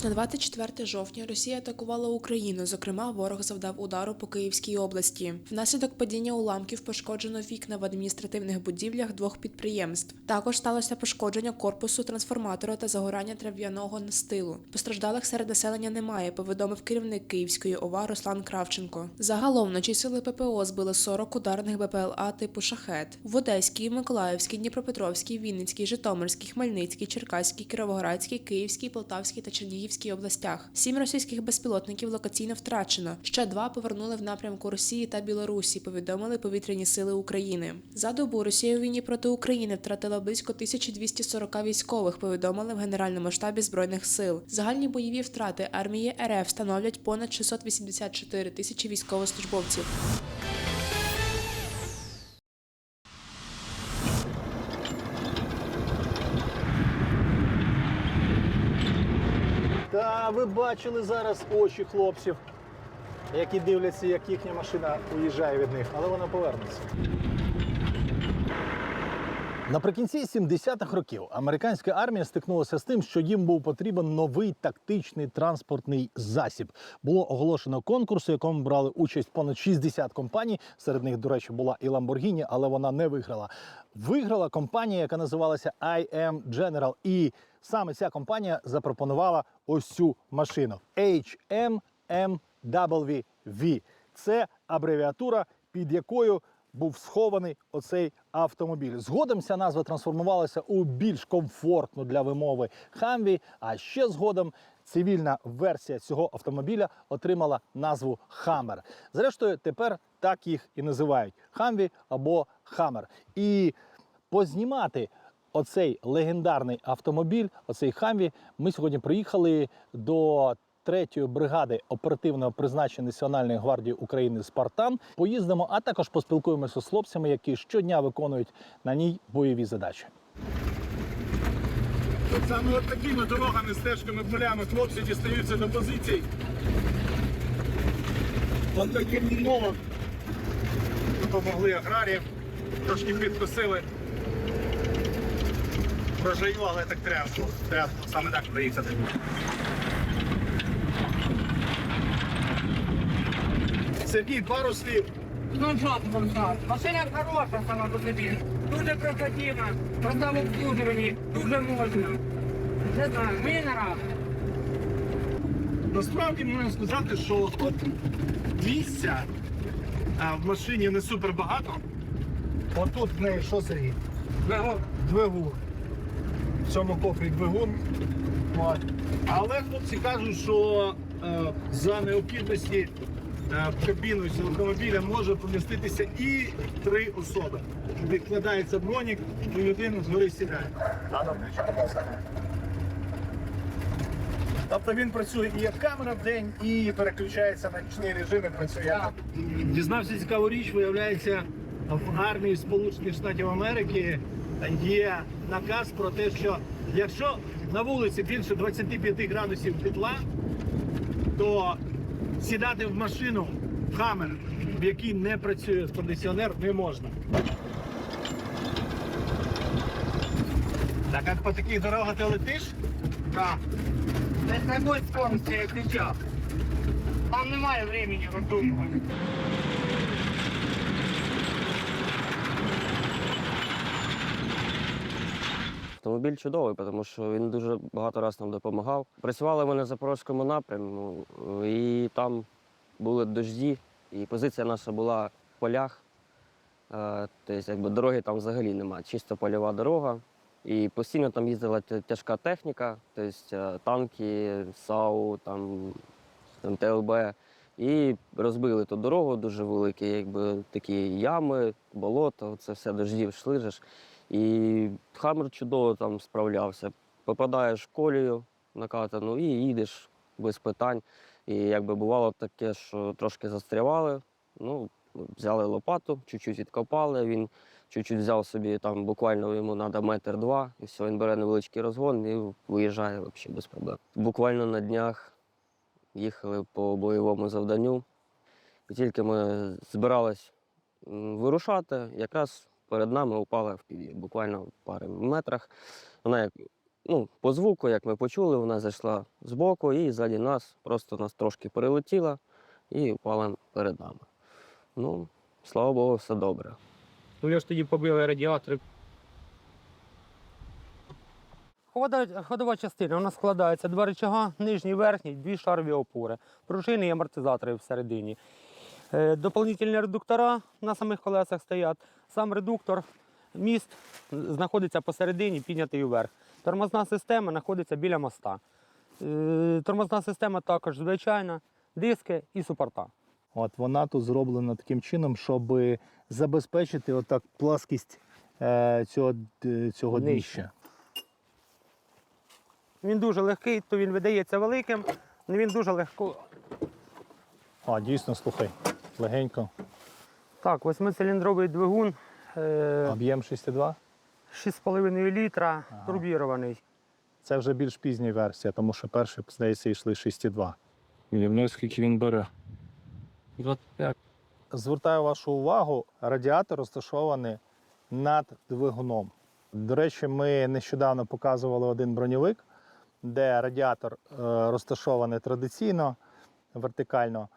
ніч на 24 жовтня Росія атакувала Україну. Зокрема, ворог завдав удару по Київській області. Внаслідок падіння уламків пошкоджено вікна в адміністративних будівлях двох підприємств. Також сталося пошкодження корпусу трансформатора та загорання трав'яного настилу. Постраждалих серед населення немає. Повідомив керівник Київської ОВА Руслан Кравченко. Загалом вночі сили ППО збили 40 ударних БПЛА типу шахет в Одеській, Миколаївській, Дніпропетровській, Вінницькій, Житомирській, Хмельницькій, Черкаській, Кіровоградській, Київській, Полтавській та Чернігівській областях. Сім російських безпілотників локаційно втрачено. Ще два повернули в напрямку Росії та Білорусі. Повідомили повітряні сили України. За добу Росія у війні проти України втратила близько 1240 військових. Повідомили в Генеральному штабі збройних сил. Загальні бойові втрати армії РФ становлять понад 684 тисячі військовослужбовців. Бачили зараз очі хлопців, які дивляться, як їхня машина уїжджає від них, але вона повернеться. Наприкінці 70-х років американська армія стикнулася з тим, що їм був потрібен новий тактичний транспортний засіб. Було оголошено конкурс, у якому брали участь понад 60 компаній. Серед них, до речі, була і Lamborghini, але вона не виграла. Виграла компанія, яка називалася IM General. І саме ця компанія запропонувала ось цю машину HMMWV. Це абревіатура, під якою був схований оцей автомобіль. Згодом ця назва трансформувалася у більш комфортну для вимови Хамві. А ще згодом цивільна версія цього автомобіля отримала назву Хаммер. Зрештою, тепер так їх і називають Хамві або Хаммер. І познімати оцей легендарний автомобіль, оцей Хамві, ми сьогодні приїхали до третьої бригади оперативного призначення Національної гвардії України Спартан. Поїздимо, а також поспілкуємося з хлопцями, які щодня виконують на ній бойові задачі. Саме от такими дорогами, стежками, полями хлопці дістаються до позицій. От таким умовам допомогли аграріям, трошки підкосили. Врожаю, але так треба. Треба саме так приїхати. Сергій, пару слів. Ну що там сказав? Машина хороша сама по собі. Дуже проходима, просто в обслуживанні, дуже можна. Не знаю, мені не нравится. Насправді можна сказати, що от місця а, в машині не супер багато. Отут в неї що Сергій? Двигун. Двигун. В цьому кофрі двигун. От. Але хлопці кажуть, що е, за необхідності е, в кабіну цього автомобіля може поміститися і три особи. Відкладається бронік і людина згори сідає. Тобто він працює і як камера в день, і переключається на нічний режим і працює. Дізнався цікаву річ, виявляється, в армії Сполучених Штатів Америки є наказ про те, що якщо на вулиці більше 25 градусів тепла, то сідати в машину в хамер, в якій не працює кондиціонер, не можна. Так як по таких дорогах ти летиш, Так. Якої скорості я кричав. Там немає времени роздумувати. Автомобіль чудовий, тому що він дуже багато разів нам допомагав. Працювали ми на Запорозькому напрямку, і там були дожді, і позиція наша була в полях. Е, Тобто, якби дороги там взагалі немає, чисто польова дорога. І постійно там їздила тяжка техніка, тобто е, танки, САУ, там, там ТЛБ. І розбили ту дорогу дуже великі, якби такі ями, болото, це все дождів йшли же ж. І Хаммер чудово там справлявся. Попадаєш в колію накатану і їдеш без питань. І якби бувало таке, що трошки застрявали, ну, взяли лопату, чуть-чуть відкопали, він чуть-чуть взяв собі, там буквально йому треба метр два, і все, він бере невеличкий розгон і виїжджає взагалі без проблем. Буквально на днях їхали по бойовому завданню. І тільки ми збирались вирушати, якраз перед нами упала в піві, буквально в пари метрах. Вона як ну, по звуку, як ми почули, вона зайшла збоку і ззаді нас просто нас трошки перелетіла і впала перед нами. Ну, слава Богу, все добре. Ну, я ж тоді побили радіатори. Ходова, ходова частина вона складається два рычага, нижній, верхній, дві шарові опори, пружини і амортизатори всередині. Е, дополнительні редуктора на самих колесах стоять. Сам редуктор, міст знаходиться посередині, піднятий вверх. Тормозна система знаходиться біля моста. Е, тормозна система також звичайна, диски і супорта. От вона тут зроблена таким чином, щоб забезпечити отак пласкість е, цього, цього Нижче. Він дуже легкий, то він видається великим, але він дуже легко. А, дійсно, слухай, легенько. Так, восьмициліндровий двигун, е, Об'єм 6,2. 6,5 літра, турбірований. Це вже більш пізня версія, тому що перші, здається, йшли 6,2. Уявляю, скільки він бере. 25. Звертаю вашу увагу, радіатор розташований над двигуном. До речі, ми нещодавно показували один броньовик, де радіатор е, розташований традиційно, вертикально.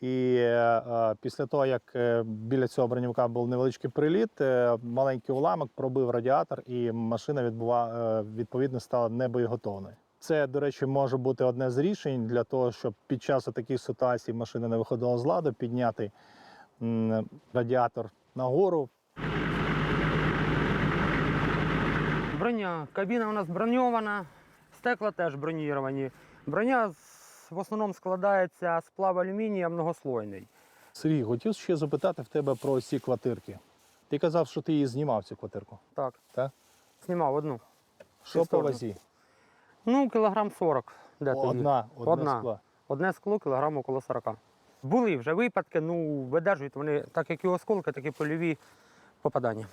І е, е, після того, як біля цього броньовика був невеличкий приліт, маленький уламок пробив радіатор, і машина відбува, відповідно стала небоєготовною. Це, до речі, може бути одне з рішень для того, щоб під час таких ситуацій машина не виходила з ладу, підняти радіатор нагору. Броня. Кабіна у нас броньована, стекла теж броніровані. Броня в основному складається з плав алюмінія многослойний. Сергій, хотів ще запитати в тебе про ці квартирки. Ти казав, що ти її знімав, цю квартирку. Так. Так? Знімав одну. Що по вазі? Ну, кілограм 40. Де? Одна, одне Одна. скло. Одне скло кілограм около 40. Були вже випадки, ну, видержують вони так як і осколки, так і польові попадання.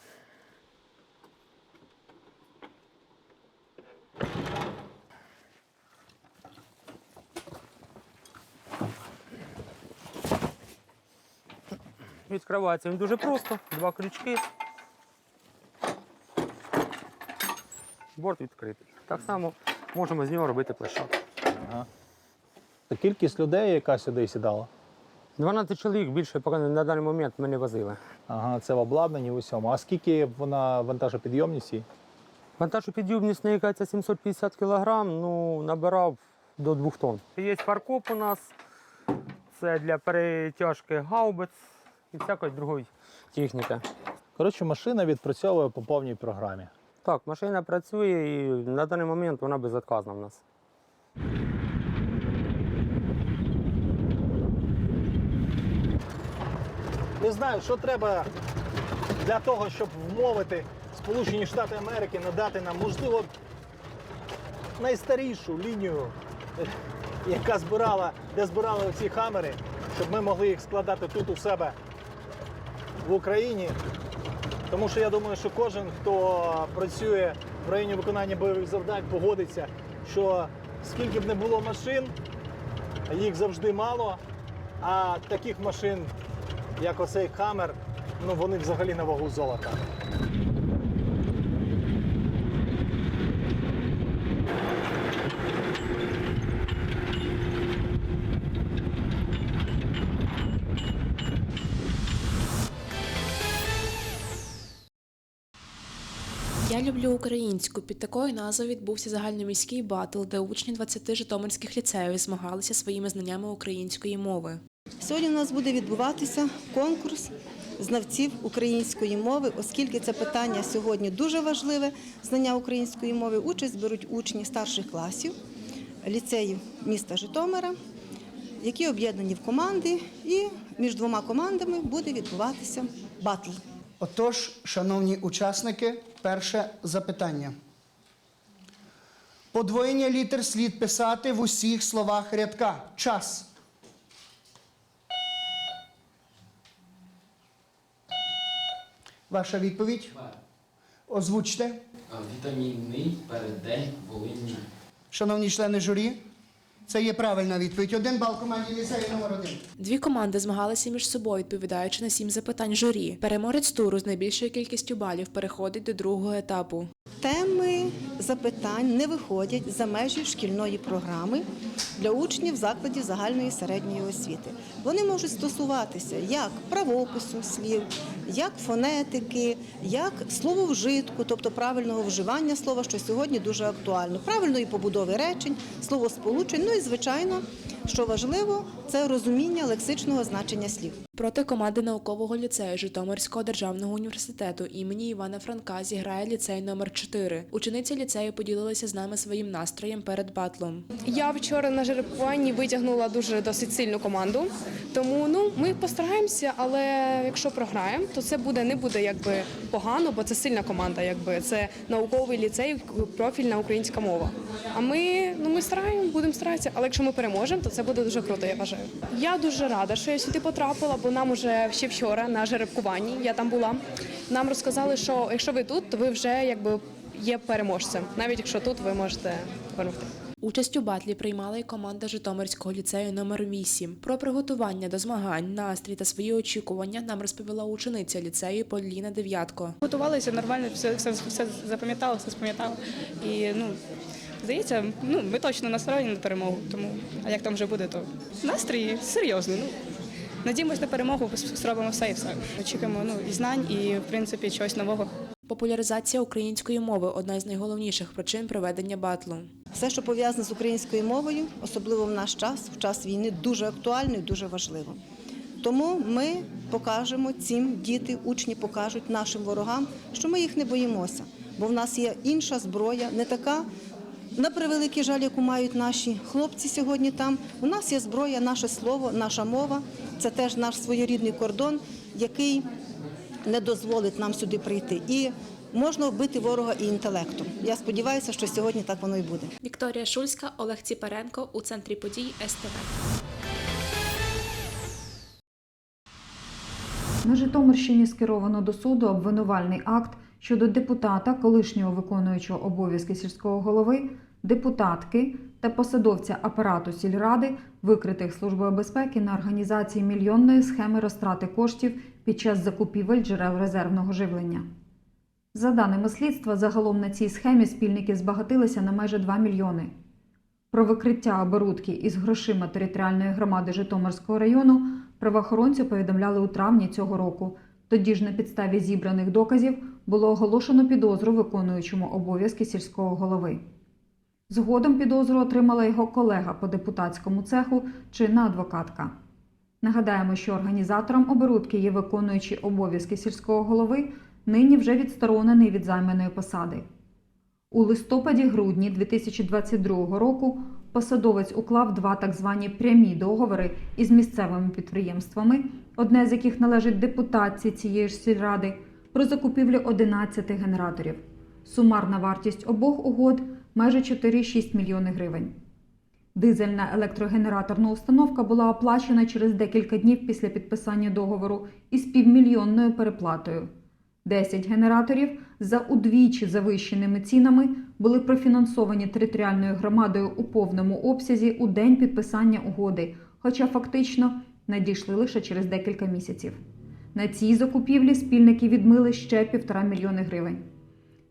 Відкривається він дуже просто, два крючки. Борт відкритий. Так само можемо з нього робити площадку. Та Кількість людей, яка сюди сідала. 12 чоловік більше поки на даний момент ми не возили. Ага, це в обладнанні в усьому. А скільки вона вантажопідйомність? їй? Вантажопідйомність не яка 750 кг, ну набирав до 2 тонн. Є фаркоп у нас, це для перетяжки гаубиць і всякої другої техніки. Коротше, машина відпрацьовує по повній програмі. Так, машина працює і на даний момент вона безотказна в нас. Не знаю, що треба для того, щоб вмовити Сполучені Штати Америки надати нам, можливо, найстарішу лінію, яка збирала, де збирали ці хамери, щоб ми могли їх складати тут у себе в Україні. Тому що я думаю, що кожен, хто працює в районі виконання бойових завдань, погодиться, що скільки б не було машин, їх завжди мало, а таких машин як оцей хамер, ну вони взагалі на вагу золота. Люблю українську. Під такою назвою відбувся загальноміський батл, де учні 20 житомирських ліцеїв змагалися своїми знаннями української мови. Сьогодні у нас буде відбуватися конкурс знавців української мови, оскільки це питання сьогодні дуже важливе. Знання української мови. Участь беруть учні старших класів ліцеїв міста Житомира, які об'єднані в команди, і між двома командами буде відбуватися батл. Отож, шановні учасники, перше запитання. Подвоєння літер слід писати в усіх словах рядка. Час. Ваша відповідь? Озвучте. Вітамінний переддень Волині. Шановні члени журі, Це є правильна відповідь. Один бал команді ліцею номер один. Дві команди змагалися між собою, відповідаючи на сім запитань журі. Переможець туру з найбільшою кількістю балів переходить до другого етапу. Теми запитань не виходять за межі шкільної програми для учнів закладів загальної середньої освіти. Вони можуть стосуватися як правопису слів, як фонетики, як слововжитку, тобто правильного вживання слова, що сьогодні дуже актуально, правильної побудови речень, словосполучень. Ну і звичайно, що важливо, це розуміння лексичного значення слів. Проти команди наукового ліцею Житомирського державного університету імені Івана Франка зіграє ліцей номер 4 Учениці ліцею поділилися з нами своїм настроєм перед батлом. Я вчора на жеребкуванні витягнула дуже досить сильну команду. Тому ну ми постараємося, але якщо програємо, то це буде не буде якби погано, бо це сильна команда, якби це науковий ліцей, профільна українська мова. А ми ну ми стараємо, будемо старатися. Але якщо ми переможемо, то це буде дуже круто. Я вважаю. Я дуже рада, що я сюди потрапила, бо нам уже ще вчора на жеребкуванні я там була. Нам розказали, що якщо ви тут, то ви вже якби є переможцем, навіть якщо тут ви можете перемогти. Участь у батлі приймала і команда Житомирського ліцею номер 8 Про приготування до змагань, настрій та свої очікування нам розповіла учениця ліцею Поліна Дев'ятко. Готувалися нормально, все, все, все запам'ятали, все спам'ятали. І ну, здається, ну, ми точно настроєні на перемогу. Тому, а як там вже буде, то настрій серйозний. Ну, надіємось на перемогу, зробимо все і все. Очікуємо ну, і знань, і в принципі чогось нового. Популяризація української мови одна з найголовніших причин проведення батлу. Все, що пов'язане з українською мовою, особливо в наш час, в час війни, дуже актуально і дуже важливо. Тому ми покажемо цим діти, учні покажуть нашим ворогам, що ми їх не боїмося, бо в нас є інша зброя, не така. На превеликий жаль, яку мають наші хлопці сьогодні там. У нас є зброя, наше слово, наша мова. Це теж наш своєрідний кордон, який не дозволить нам сюди прийти. І можна вбити ворога і інтелектом. Я сподіваюся, що сьогодні так воно і буде. Вікторія Шульська, Олег Ціпаренко у центрі подій СТВ. На Житомирщині скеровано до суду обвинувальний акт щодо депутата, колишнього виконуючого обов'язки сільського голови, депутатки та посадовця апарату сільради, викритих Службою безпеки на організації мільйонної схеми розтрати коштів під час закупівель джерел резервного живлення. За даними слідства, загалом на цій схемі спільники збагатилися на майже 2 мільйони. Про викриття оборудки із грошима територіальної громади Житомирського району правоохоронці повідомляли у травні цього року. Тоді ж на підставі зібраних доказів було оголошено підозру виконуючому обов'язки сільського голови. Згодом підозру отримала його колега по депутатському цеху чинна адвокатка. Нагадаємо, що організатором оборудки є виконуючий обов'язки сільського голови, нині вже відсторонений від займаної посади. У листопаді-грудні 2022 року посадовець уклав два так звані прямі договори із місцевими підприємствами, одне з яких належить депутатці цієї ж сільради, про закупівлю 11 генераторів. Сумарна вартість обох угод майже 4,6 мільйони гривень. Дизельна електрогенераторна установка була оплачена через декілька днів після підписання договору із півмільйонною переплатою. 10 генераторів за удвічі завищеними цінами були профінансовані територіальною громадою у повному обсязі у день підписання угоди, хоча фактично надійшли лише через декілька місяців. На цій закупівлі спільники відмили ще півтора мільйони гривень.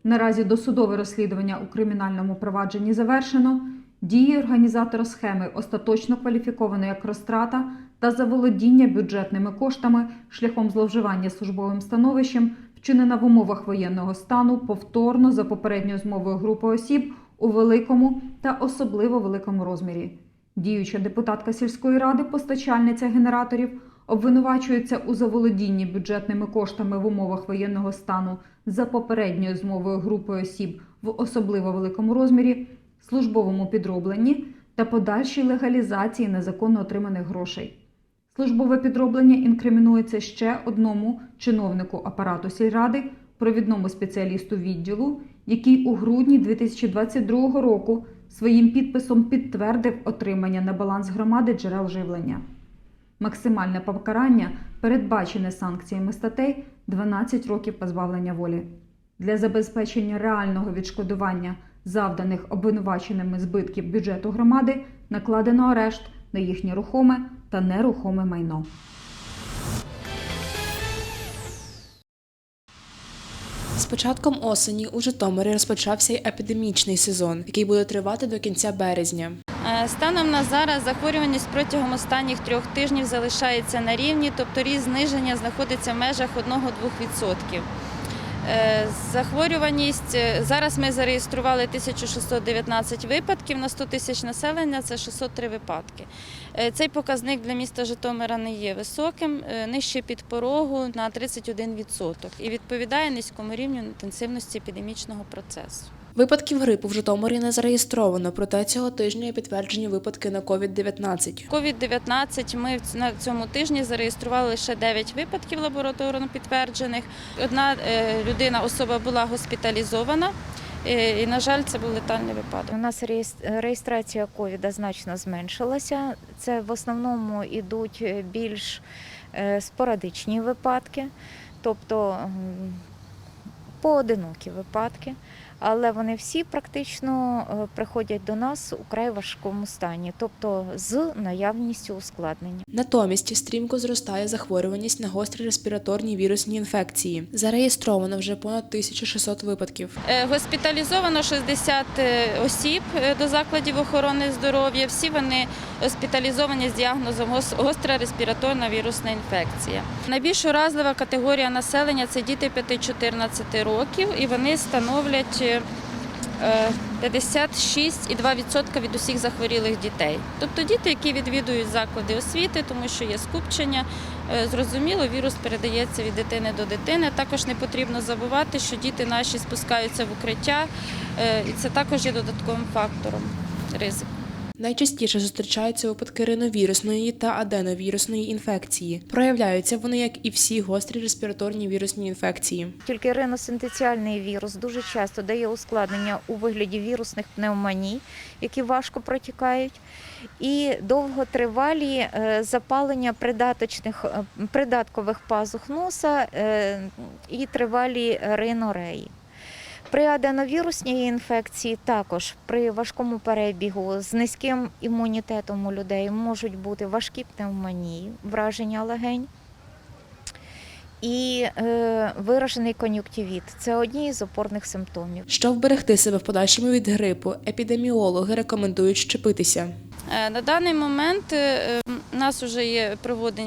Наразі досудове розслідування у кримінальному провадженні завершено. Дії організатора схеми остаточно кваліфіковано як розтрата та заволодіння бюджетними коштами шляхом зловживання службовим становищем, вчинена в умовах воєнного стану повторно за попередньою змовою групи осіб у великому та особливо великому розмірі. Діюча депутатка сільської ради, постачальниця генераторів, обвинувачується у заволодінні бюджетними коштами в умовах воєнного стану за попередньою змовою групи осіб в особливо великому розмірі, службовому підробленні та подальшій легалізації незаконно отриманих грошей. Службове підроблення інкримінується ще одному чиновнику апарату сільради, провідному спеціалісту відділу, який у грудні 2022 року своїм підписом підтвердив отримання на баланс громади джерел живлення. Максимальне покарання передбачене санкціями статей 12 років позбавлення волі. Для забезпечення реального відшкодування завданих обвинуваченими збитків бюджету громади накладено арешт на їхнє рухоме та нерухоме майно. З початком осені у Житомирі розпочався епідемічний сезон, який буде тривати до кінця березня. Станом на зараз захворюваність протягом останніх трьох тижнів залишається на рівні, тобто ріст зниження знаходиться в межах 1-2%. Е, Захворюваність е, зараз ми зареєстрували 1619 випадків на 100 тисяч населення. Це 603 випадки. Е, Цей показник для міста Житомира не є високим, нижче під порогу на 31% і відповідає низькому рівню інтенсивності епідемічного процесу. Випадків грипу в Житомирі не зареєстровано, проте цього тижня є підтверджені випадки на COVID-19. COVID-19 ми на цьому тижні зареєстрували лише 9 випадків лабораторно підтверджених. Одна е, людина, особа була госпіталізована, е, і, на жаль, це був летальний випадок. У нас реєстрація ковіда значно зменшилася. Це в основному йдуть е, більш спорадичні випадки, тобто поодинокі випадки. Але вони всі практично е, приходять до нас у край важкому стані, тобто з наявністю ускладнення. Натомість стрімко зростає захворюваність на гострі респіраторні вірусні інфекції. Зареєстровано вже понад 1600 випадків. Е, Госпіталізовано 60 осіб е, до закладів охорони здоров'я. Всі вони госпіталізовані з діагнозом гос- гостра респіраторна вірусна інфекція. Найбільш уразлива категорія населення це діти 5-14 років, і вони становлять е, 56,2% від усіх захворілих дітей. Тобто діти, які відвідують заклади освіти, тому що є скупчення. Е, Зрозуміло, вірус передається від дитини до дитини. Також не потрібно забувати, що діти наші спускаються в укриття, е, і це також є додатковим фактором ризику. Найчастіше зустрічаються випадки риновірусної та аденовірусної інфекції. Проявляються вони, як і всі гострі респіраторні вірусні інфекції. Тільки риносинтеціальний вірус дуже часто дає ускладнення у вигляді вірусних пневмоній, які важко протікають, і довготривалі е, запалення придаточних е, придаткових пазух носа е, і тривалі ринореї. При аденовірусній інфекції також при важкому перебігу з низьким імунітетом у людей можуть бути важкі пневмонії, враження легень і е, виражений кон'юктивіт. Це одні із опорних симптомів. Щоб вберегти себе в подальшому від грипу, епідеміологи рекомендують щепитися. Е, На даний момент е, у нас вже є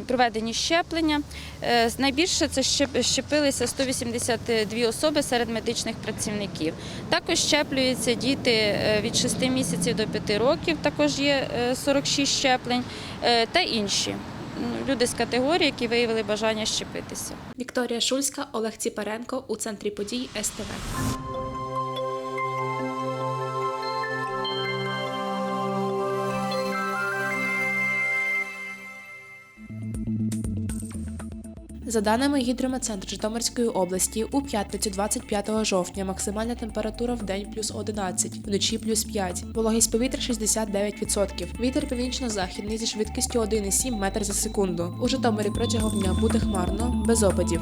проведені щеплення. Е, Найбільше це щепилися 182 особи серед медичних працівників. Також щеплюються діти від 6 місяців до 5 років, також є е, 46 щеплень та інші люди з категорії, які виявили бажання щепитися. Вікторія Шульська, Олег Ціпаренко у центрі подій СТВ. За даними гідрометцентру Житомирської області, у п'ятницю 25 жовтня максимальна температура в день плюс 11, вночі плюс 5. Вологість повітря 69%. Вітер північно-західний зі швидкістю 1,7 метр за секунду. У Житомирі протягом дня буде хмарно, без опадів.